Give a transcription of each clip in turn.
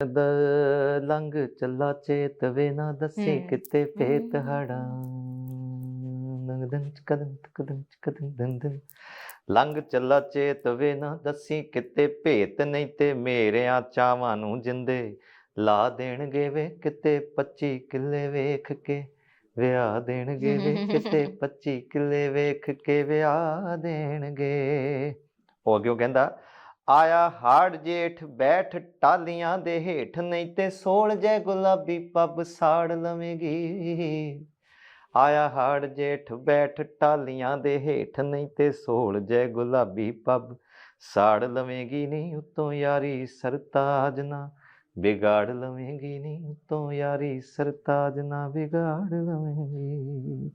ਦ ਲੰਘ ਚੱਲਾ ਚੇਤ ਵੇ ਨਾ ਦੱਸੀ। ਕਿਤੇ ਹਮ। ਹੜਾ ਨੰਗ ਦੰ ਕਦੰ ਕਦੰ ਕਦੰ ਦੰ ਦੰ ਲੰਘ ਚੱਲਾ ਚੇਤ ਵੇ ਨਾ ਦੱਸੀ ਕਿਤੇ ਭੇਤ ਨਹੀਂ ਤੇ ਮੇਰਿਆਂ ਚਾਵਾਂ ਨੂੰ ਜਿੰਦੇ ਲਾ ਦੇਣਗੇ ਵੇ ਕਿਤੇ 25 ਕਿੱਲੇ ਵੇਖ ਕੇ ਵਿਆਹ ਦੇਣਗੇ ਵੇ ਕਿਤੇ 25 ਕਿੱਲੇ ਵੇਖ ਕੇ ਵਿਆਹ ਦੇਣਗੇ ਉਹ ਅੱਗੇ ਉਹ ਕਹਿੰਦਾ ਆਇਆ ਹਾੜ ਜੇਠ ਬੈਠ ਟਾਲੀਆਂ ਦੇ ਹੇਠ, ਨਹੀਂ ਤੇ ਸੋਲ ਜੈ ਗੁਲਾਬੀ ਪੱਬ ਸਾੜ ਲਵੇਂਗੀ। ਆਇਆ ਹਾੜ ਜੇਠ ਬੈਠ ਟਾਲੀਆਂ ਦੇ ਹੇਠ, ਨਹੀਂ ਤੇ ਸੋਲ ਜੈ ਗੁਲਾਬੀ ਪੱਬ ਸਾੜ ਲਵੇਂਗੀ। ਨਹੀਂ ਉਤੋਂ ਯਾਰੀ ਸਰਤਾਜ ਨਾ ਵਿਗਾੜ ਲਵੇਂਗੀ। ਨਹੀਂ ਉਤੋਂ ਯਾਰੀ ਸਰਤਾਜ ਨਾ ਵਿਗਾੜ ਲਵੇਂਗੀ।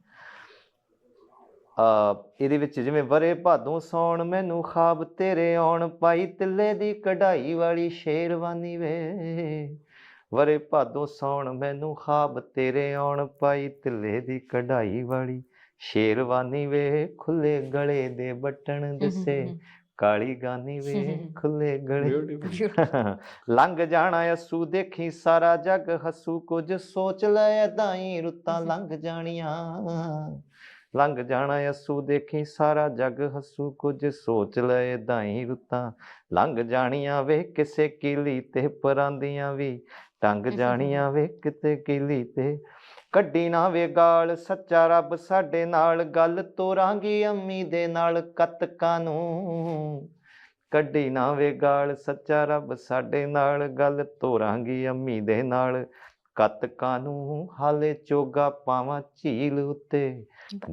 ਇਹਦੇ ਵਿੱਚ ਜਿਵੇਂ ਵਰੇ ਭਾਦੋਂ ਸੌਣ ਮੈਨੂੰ ਖਾਬ ਤੇਰੇ ਆਉਣ ਪਾਈ ਤਿੱਲੇ ਦੀ ਕਢਾਈ ਵਾਲੀ ਸ਼ੇਰਵਾਨੀ ਵੇ। ਵਰੇ ਭਾਦੋਂ ਸੌਣ ਮੈਨੂੰ ਖਾਬ ਤੇਰੇ ਆਉਣ ਪਾਈ ਤਿੱਲੇ ਦੀ ਕਢਾਈ ਵਾਲੀ ਸ਼ੇਰਵਾਨੀ ਵੇ। ਖੁੱਲੇ ਗਲੇ ਦੇ ਬਟਨ ਦਿਸੇ ਕਾਲੀ ਗਾਨੀ ਵੇ। ਖੁੱਲੇ ਗਲੇ ਲੰਘ ਜਾਣਾ ਅਸੂ ਦੇਖੀ ਸਾਰਾ ਜੱਗ ਹੱਸੂ ਕੁਝ ਸੋਚ ਲੈ ਹੀ ਰੁੱਤਾਂ ਲੰਘ ਜਾਣੀਆਂ। ਲੰਘ ਜਾਣਾ ਅਸੂ ਦੇਖੀ ਸਾਰਾ ਜੱਗ ਹੱਸੂ ਕੁਝ ਸੋਚ ਲੈ ਏਦਾਂ ਹੀ ਰੁੱਤਾਂ। ਲੰਘ ਜਾਣੀਆਂ ਵੇ ਕਿਸੇ ਕੀਲੀ ਤੇ ਪਰਾਂਦੀਆਂ ਵੀ। ਟੰਗ ਜਾਣੀਆਂ ਵੇ ਕਿਤੇ ਕੀਲੀ ਤੇ। ਕੱਢੀ ਨਾ ਵੇ ਗਾਲ ਸੱਚਾ ਰੱਬ ਸਾਡੇ ਨਾਲ। ਗੱਲ ਤੋਰਾਂਗੀ ਅੰਮੀ ਦੇ ਨਾਲ ਕਤਕਾਂ ਨੂੰ। ਕੱਢੀ ਨਾ ਵੇ ਗਾਲ ਸੱਚਾ ਰੱਬ ਸਾਡੇ ਨਾਲ। ਗੱਲ ਤੋਰਾਂਗੀ ਅੰਮੀ ਦੇ ਨਾਲ। ਕਤਕਾਂ ਨੂੰ ਹਾਲੇ ਚੋਗਾ ਪਾਵਾਂ ਝੀਲ ਉੱਤੇ।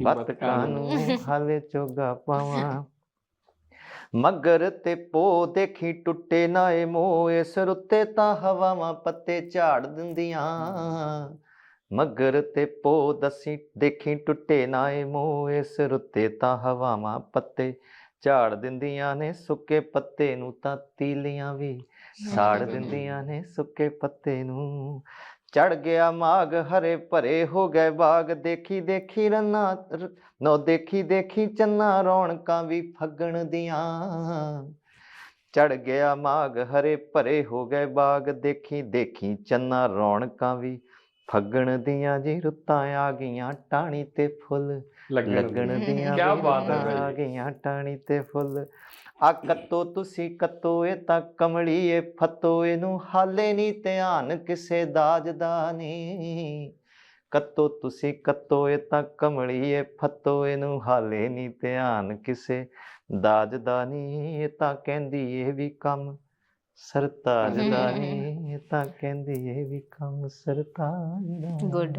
ਬਤਕਾਂ ਨੂੰ? ਹਾਲੇ ਚੋਗਾ ਪਾਵਾਂ। ਮਗਰ ਤੇ ਪੋ ਦੇਖੀ ਟੁੱਟੇ ਨਾ ਏ ਮੋ ਇਸ ਰੁੱਤੇ ਤਾਂ ਹਵਾਵਾਂ ਪੱਤੇ ਝਾੜ ਦਿੰਦੀਆਂ। ਮਗਰ ਤੇ ਪੋ ਦਸੀ ਦੇਖੀ ਟੁੱਟੇ ਨਾ ਏ ਮੋ ਇਸ ਰੁੱਤੇ ਤਾਂ ਹਵਾਵਾਂ ਪੱਤੇ ਝਾੜ ਦਿੰਦੀਆਂ ਨੇ। ਸੁੱਕੇ ਪੱਤੇ ਨੂੰ ਤਾਂ ਤੀਲੀਆਂ ਵੀ ਸਾੜ ਦਿੰਦੀਆਂ ਨੇ ਸੁੱਕੇ ਪੱਤੇ ਨੂੰ। ਚੜ ਗਿਆ ਮਾਗ ਹਰੇ ਭਰੇ ਹੋ ਗਏ ਬਾਗ। ਦੇਖੀ ਦੇਖੀ ਰੰਨਾ, ਰ- ਨੋ, ਦੇਖੀ ਦੇਖੀ ਚੰਨਾ ਰੌਣਕਾਂ ਵੀ ਫੱਗਣ ਦੀਆਂ। ਚੜ ਗਿਆ ਮਾਗ ਹਰੇ ਭਰੇ ਹੋ ਗਏ ਬਾਗ। ਦੇਖੀ ਦੇਖੀ ਚੰਨਾ ਰੌਣਕਾਂ ਵੀ ਫੱਗਣ ਦੀਆਂ ਜੀ ਰੁੱਤਾਂ ਆ ਗਈਆਂ ਟਾਣੀ ਤੇ ਫੁੱਲ ਲੱਗਣ ਦੀਆਂ ਵੀ ਬਾਤ ਹੈ ਆ। ਗਈਆਂ ਟਾਣੀ ਤੇ ਫੁੱਲ। ਆ ਕੱਤੋ ਤੁਸੀਂ ਕੱਤੋ ਇਹ ਤਾਂ ਕਮਲੀਏ ਫੱਤੋ ਇਹਨੂੰ ਹਾਲੇ ਨਹੀਂ ਧਿਆਨ ਕਿਸੇ ਦਾਜ ਦਾ ਨਹੀਂ ਕੱਤੋ ਤੁਸੀਂ ਕੱਤੋ ਇਹ ਤਾਂ ਕਮਲੀਏ ਫੱਤੋ ਇਹਨੂੰ ਹਾਲੇ ਨਹੀਂ ਧਿਆਨ ਕਿਸੇ ਦਾਜ ਦਾ ਨਹੀਂ ਇਹ ਤਾਂ ਕਹਿੰਦੀ ਇਹ ਵੀ ਕੰਮ ਸਰਤਾਜ ਦਾ ਨਹੀਂ ਇਹ ਤਾਂ ਕਹਿੰਦੀ ਇਹ ਵੀ ਕੰਮ ਸਰਤਾਜ ਦਾ। ਗੁੱਡ